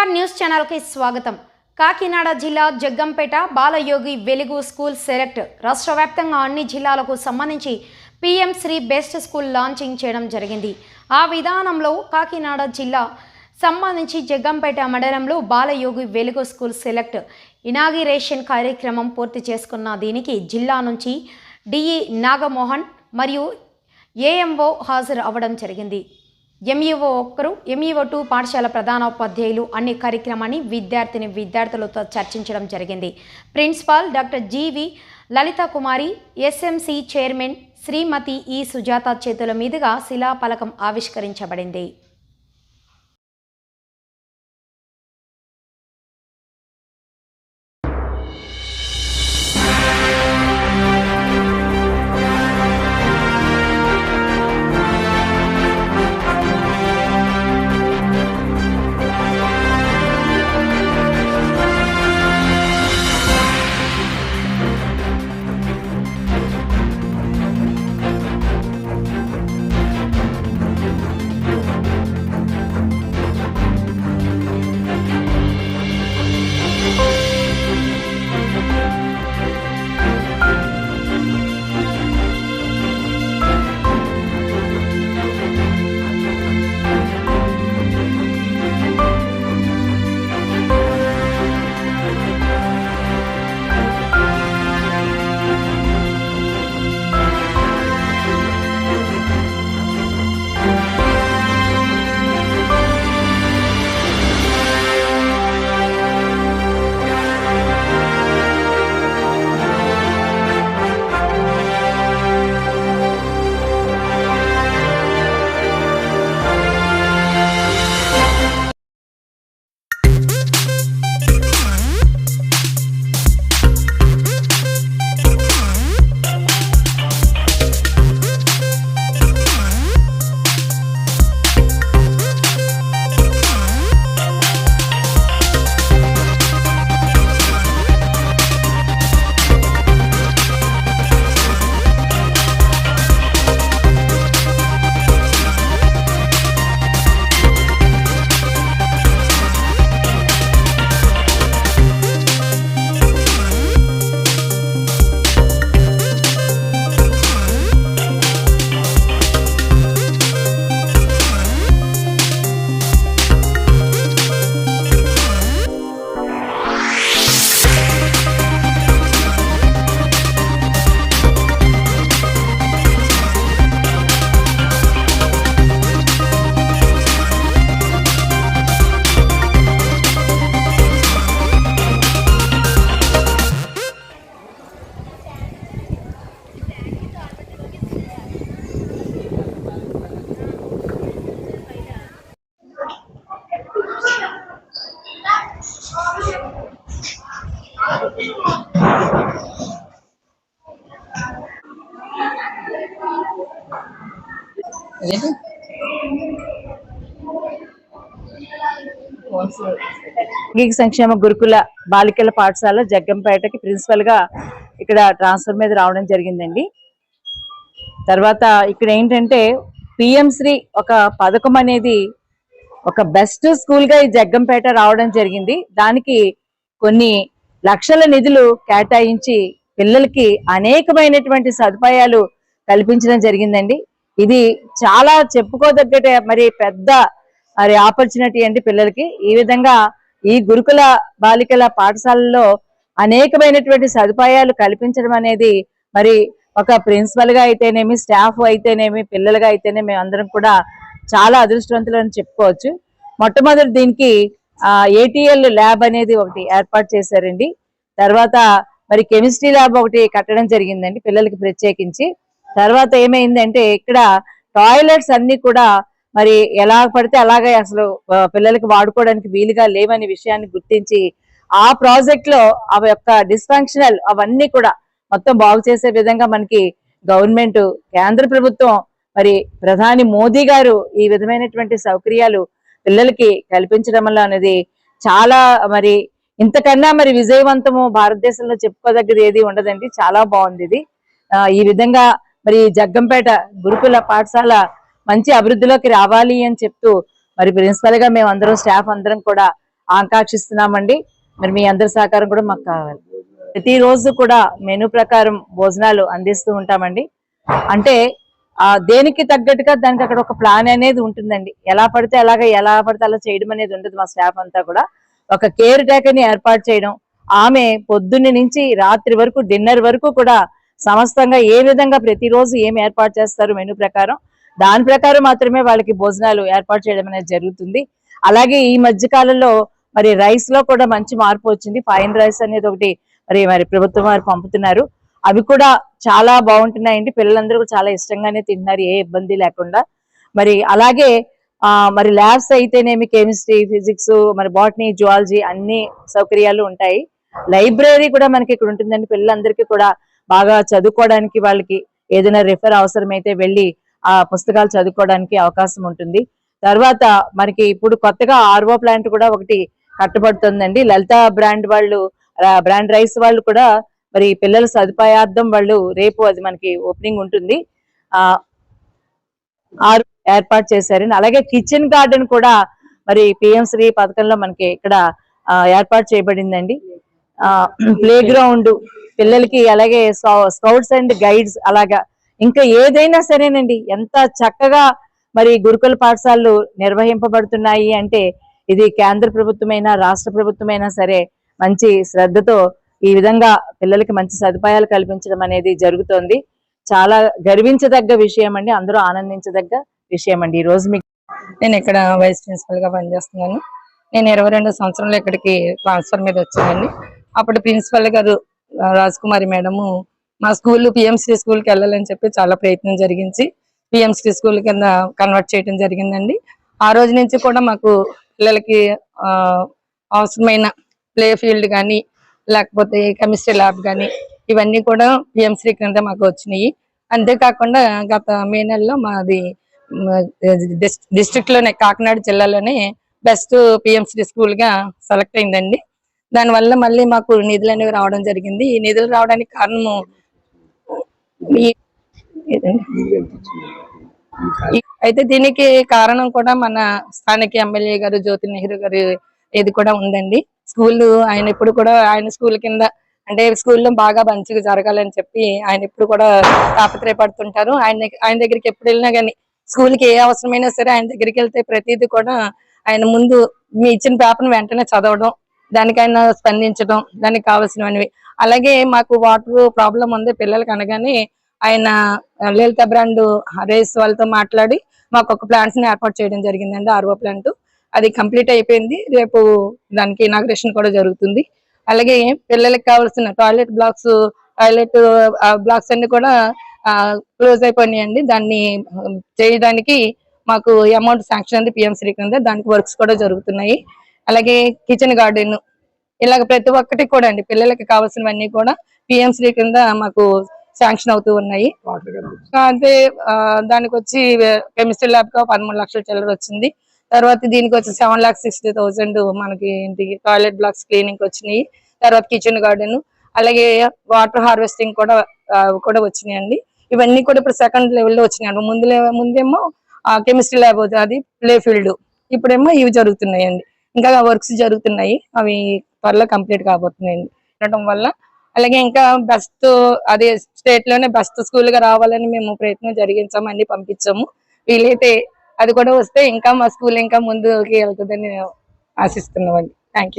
KR news ఛానల్కి స్వాగతం. కాకినాడ జిల్లా జగ్గంపేట బాలయోగి వెలుగు స్కూల్ సెలెక్ట్. రాష్ట్ర వ్యాప్తంగా అన్ని జిల్లాలకు సంబంధించి PM Shri best school launching చేయడం జరిగింది. ఆ విధానంలో కాకినాడ జిల్లా సంబంధించి జగ్గంపేట మండలంలో బాలయోగి వెలుగు స్కూల్ సెలెక్ట్. ఇనాగిరేషన్ కార్యక్రమం పూర్తి చేసుకున్న దీనికి జిల్లా నుంచి డిఈ నాగమోహన్ మరియు ఏఎంఓ హాజరు అవ్వడం జరిగింది. ఎంఈఓ ఒక్కరు ఎంఈఓ టూ పాఠశాల ప్రధానోపాధ్యాయులు అన్ని కార్యక్రమాన్ని విద్యార్థిని విద్యార్థులతో చర్చించడం జరిగింది. Principal doctor G V Lalitha Kumari SMC chairman Shrimati E Sujatha చేతుల మీదుగా శిలాఫలకం ఆవిష్కరించబడింది. లైంగిక సంక్షేమ గురుకుల బాలికల పాఠశాల జగ్గంపేటకి ప్రిన్సిపల్గా ఇక్కడ ట్రాన్స్ఫర్ మీద రావడం జరిగిందండి. తర్వాత ఇక్కడ ఏంటంటే పిఎం శ్రీ ఒక పథకం అనేది ఒక బెస్ట్ స్కూల్గా ఈ జగ్గంపేట రావడం జరిగింది. దానికి కొన్ని లక్షల నిధులు కేటాయించి పిల్లలకి అనేకమైనటువంటి సదుపాయాలు కల్పించడం జరిగిందండి. ఇది చాలా చెప్పుకోదగ్గట మరి పెద్ద మరి ఆపర్చునిటీ అండి పిల్లలకి. ఈ విధంగా ఈ గురుకుల బాలికల పాఠశాలలో అనేకమైనటువంటి సదుపాయాలు కల్పించడం అనేది మరి ఒక ప్రిన్సిపల్గా అయితేనేమి స్టాఫ్ అయితేనేమి పిల్లలుగా అయితేనే మేము అందరం కూడా చాలా అదృష్టవంతులని చెప్పుకోవచ్చు. మొట్టమొదటి దీనికి ఏటీఎల్ ల్యాబ్ అనేది ఒకటి ఏర్పాటు చేశారండి. తర్వాత మరి కెమిస్ట్రీ ల్యాబ్ ఒకటి కట్టడం జరిగిందండి పిల్లలకి ప్రత్యేకించి. తర్వాత ఏమైందంటే ఇక్కడ టాయిలెట్స్ అన్ని కూడా మరి ఎలా పడితే అలాగే అసలు పిల్లలకి వాడుకోవడానికి వీలుగా లేవని విషయాన్ని గుర్తించి ఆ ప్రాజెక్ట్లో అవి యొక్క డిస్ఫంక్షనల్ అవన్నీ కూడా మొత్తం బాగు చేసే విధంగా మనకి గవర్నమెంట్ కేంద్ర ప్రభుత్వం మరి ప్రధాని మోదీ గారు ఈ విధమైనటువంటి సౌకర్యాలు పిల్లలకి కల్పించడం అనేది చాలా మరి ఇంతకన్నా మరి విజయవంతము భారతదేశంలో చెప్పుకోదగ్గది ఏది ఉండదండి. చాలా బాగుంది ఇది. ఈ విధంగా మరి జగ్గంపేట గురుకుల పాఠశాల మంచి అభివృద్ధిలోకి రావాలి అని చెప్తూ మరి ప్రిన్సిపల్గా మేము అందరం స్టాఫ్ అందరం కూడా ఆకాంక్షిస్తున్నామండి. మరి మీ అందరి సహకారం కూడా మాకు కావాలి. ప్రతిరోజు కూడా మెనూ ప్రకారం భోజనాలు అందిస్తూ ఉంటామండి. అంటే ఆ దేనికి తగ్గట్టుగా దానికి అక్కడ ఒక ప్లాన్ అనేది ఉంటుందండి. ఎలా పడితే అలాగా ఎలా పడితే అలా చేయడం అనేది ఉండదు మా స్టాఫ్ అంతా కూడా. ఒక కేర్ టేకర్ని ఏర్పాటు చేయడం ఆమె పొద్దున్న నుంచి రాత్రి వరకు డిన్నర్ వరకు కూడా సమస్తంగా ఏ విధంగా ప్రతిరోజు ఏమి ఏర్పాటు చేస్తారు మెనూ ప్రకారం దాని ప్రకారం మాత్రమే వాళ్ళకి భోజనాలు ఏర్పాటు చేయడం అనేది జరుగుతుంది. అలాగే ఈ మధ్య కాలంలో మరి రైస్లో కూడా మంచి మార్పు వచ్చింది. ఫైన్ రైస్ అనేది ఒకటి మరి మరి ప్రభుత్వం వారు పంపుతున్నారు. అవి కూడా చాలా బాగుంటున్నాయండి. పిల్లలందరూ చాలా ఇష్టంగానే తింటున్నారు. ఏ ఇబ్బంది లేకుండా. మరి అలాగే మరి ల్యాబ్స్ అయితేనేమి కెమిస్ట్రీ ఫిజిక్స్ మరి బాటనీ జువాలజీ అన్ని సౌకర్యాలు ఉంటాయి. లైబ్రరీ కూడా మనకి ఇక్కడ ఉంటుందండి. పిల్లలందరికీ కూడా బాగా చదువుకోవడానికి వాళ్ళకి ఏదైనా రిఫర్ అవసరమైతే వెళ్ళి ఆ పుస్తకాలు చదువుకోవడానికి అవకాశం ఉంటుంది. తర్వాత మనకి ఇప్పుడు కొత్తగా ఆర్వో ప్లాంట్ కూడా ఒకటి కట్టబడుతుందండి. లలిత బ్రాండ్ వాళ్ళు బ్రాండ్ రైస్ వాళ్ళు కూడా మరి పిల్లల సదుపాయార్థం వాళ్ళు రేపు అది మనకి ఓపెనింగ్ ఉంటుంది. ఆ ఆరు ఏర్పాటు చేశారు అలాగే కిచెన్ గార్డెన్ కూడా మరి పిఎం శ్రీ పథకంలో మనకి ఇక్కడ ఏర్పాటు చేయబడిందండి. ప్లే గ్రౌండ్ పిల్లలకి అలాగే స్కౌట్స్ అండ్ గైడ్స్ అలాగా. ఇంకా ఏదైనా సరేనండి ఎంత చక్కగా మరి గురుకుల పాఠశాలలు నిర్వహింపబడుతున్నాయి అంటే ఇది కేంద్ర ప్రభుత్వమైనా రాష్ట్ర ప్రభుత్వమైనా సరే మంచి శ్రద్ధతో ఈ విధంగా పిల్లలకి మంచి సదుపాయాలు కల్పించడం అనేది జరుగుతోంది. చాలా గర్వించదగ్గ విషయం అండి అందరూ ఆనందించదగ్గ విషయం అండి ఈ రోజు మీకు నేను ఇక్కడ వైస్ ప్రిన్సిపల్గా పనిచేస్తున్నాను. నేను ఇరవై రెండు సంవత్సరంలో ఇక్కడికి ట్రాన్స్ఫర్ మీద వచ్చానండి. అప్పుడు ప్రిన్సిపల్ గారు రాజకుమారి మేడము మా స్కూల్ పిఎంసీ స్కూల్కి వెళ్ళాలని చెప్పి చాలా ప్రయత్నం జరిగించి పిఎంసీ స్కూల్ కింద కన్వర్ట్ చేయడం జరిగిందండి. ఆ రోజు నుంచి కూడా మాకు పిల్లలకి అవసరమైన ప్లే ఫీల్డ్ కానీ లేకపోతే కెమిస్ట్రీ ల్యాబ్ కానీ ఇవన్నీ కూడా పిఎంసీ కింద మాకు వచ్చినాయి. అంతేకాకుండా గత మే నెలలో మాది డిస్ట్రిక్ట్లోనే కాకినాడ జిల్లాలోనే బెస్ట్ పిఎంసీ స్కూల్గా సెలెక్ట్ అయిందండి. దానివల్ల మళ్ళీ మాకు నిధులు అనేవి రావడం జరిగింది. ఈ నిధులు రావడానికి కారణము అయితే దీనికి కారణం కూడా మన స్థానిక ఎమ్మెల్యే గారు జ్యోతి నెహ్రూ గారు ఇది కూడా ఉందండి. స్కూల్ ఆయన ఎప్పుడు కూడా ఆయన స్కూల్ కింద అంటే స్కూల్లో బాగా మంచిగా జరగాలని చెప్పి ఆయన ఎప్పుడు కూడా తాపత్రయపడుతుంటారు. ఆయన ఆయన దగ్గరికి ఎప్పుడు వెళ్ళినా కానీ స్కూల్కి ఏ అవసరమైనా సరే ఆయన దగ్గరికి వెళ్తే ప్రతిదీ కూడా ఆయన ముందు మీ ఇచ్చిన పేపర్ని వెంటనే చదవడం దానికి ఆయన స్పందించడం దానికి కావాల్సినవి అలాగే మాకు వాటర్ ప్రాబ్లం ఉంది పిల్లలకి అనగానే ఆయన లలిత బ్రాండ్ రేస్ వాళ్ళతో మాట్లాడి మాకు ఒక ప్లాంట్స్ని ఏర్పాటు చేయడం జరిగిందండి ఆర్ఓ ప్లాంట్. అది కంప్లీట్ అయిపోయింది రేపు దానికి ఇనాగ్రేషన్ కూడా జరుగుతుంది. అలాగే పిల్లలకి కావాల్సిన టాయిలెట్ బ్లాక్స్ టాయిలెట్ బ్లాక్స్ అన్ని కూడా క్లోజ్ అయిపోయినాయండి. దాన్ని చేయడానికి మాకు అమౌంట్ శాంక్షన్ అంది పిఎం శ్రీ కింద దానికి వర్క్స్ కూడా జరుగుతున్నాయి. అలాగే కిచెన్ గార్డెన్. ఇలాగ ప్రతి ఒక్కటి కూడా అండి. పిల్లలకి కావాల్సినవన్నీ కూడా పిఎం శ్రీ కింద మాకు శాంక్షన్ అవుతూ ఉన్నాయి. అంటే దానికి వచ్చి కెమిస్ట్రీ ల్యాబ్గా పదమూడు లక్షల చిల్లర వచ్చింది. తర్వాత దీనికి వచ్చి సెవెన్ లాక్ సిక్స్టీ థౌసండ్ మనకి ఇంటికి టాయిలెట్ బ్లాక్స్ క్లీనింగ్ వచ్చినాయి. తర్వాత కిచెన్ గార్డెన్. అలాగే వాటర్ హార్వెస్టింగ్ కూడా కూడా వచ్చినాయండి. ఇవన్నీ కూడా ఇప్పుడు సెకండ్ లెవెల్లో వచ్చినాయి ముందు లెవ- ముందేమో కెమిస్ట్రీ ల్యాబ్ అది ప్లే ఫీల్డ్ ఇప్పుడేమో ఇవి జరుగుతున్నాయండి. ఇంకా వర్క్స్ జరుగుతున్నాయి. అవి త్వరలో కంప్లీట్ కాబోతున్నాయండి. ఉండటం వల్ల అలాగే ఇంకా బెస్ట్ అదే స్టేట్లోనే బెస్ట్ స్కూల్గా రావాలని మేము ప్రయత్నం జరిగించాము అన్ని పంపించాము. వీలైతే అది కూడా వస్తే ఇంకా మా స్కూల్ ఇంకా ముందుకి వెళ్తుందని ఆశిస్తున్నామండి.